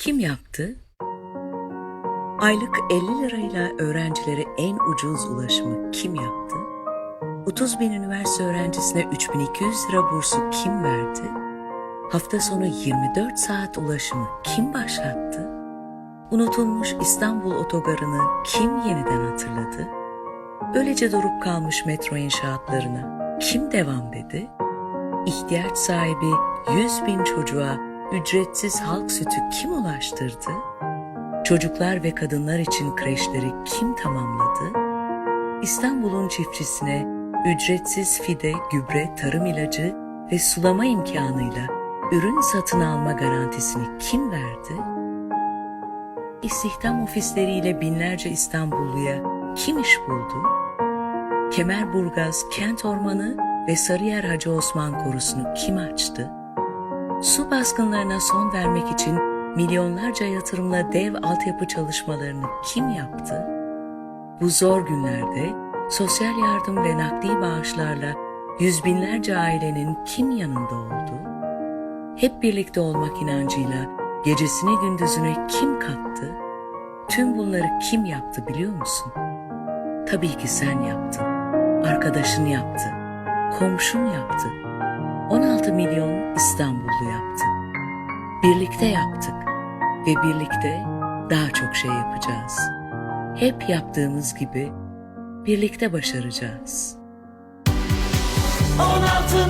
kim yaptı? Aylık 50 lirayla öğrencilere en ucuz ulaşımı kim yaptı? 30 bin üniversite öğrencisine 3200 lira bursu kim verdi? Hafta sonu 24 saat ulaşımı kim başlattı? Unutulmuş İstanbul otogarını kim yeniden hatırladı? Öylece durup kalmış metro inşaatlarına kim devam dedi? İhtiyaç sahibi 100 bin çocuğa ücretsiz halk sütü kim ulaştırdı? Çocuklar ve kadınlar için kreşleri kim tamamladı? İstanbul'un çiftçisine ücretsiz fide, gübre, tarım ilacı ve sulama imkanıyla ürün satın alma garantisini kim verdi? İstihdam ofisleriyle binlerce İstanbulluya kim iş buldu? Kemerburgaz Kent Ormanı ve Sarıyer Hacı Osman Korusu'nu kim açtı? Su baskınlarına son vermek için milyonlarca yatırımla dev altyapı çalışmalarını kim yaptı? Bu zor günlerde sosyal yardım ve nakdi bağışlarla yüz binlerce ailenin kim yanında oldu? Hep birlikte olmak inancıyla gecesini gündüzüne kim kattı? Tüm bunları kim yaptı biliyor musun? Tabii ki sen yaptın. Arkadaşın yaptı. Komşun yaptı. 16 milyon İstanbullu yaptı. Birlikte yaptık ve birlikte daha çok şey yapacağız. Hep yaptığımız gibi birlikte başaracağız. 16 milyon için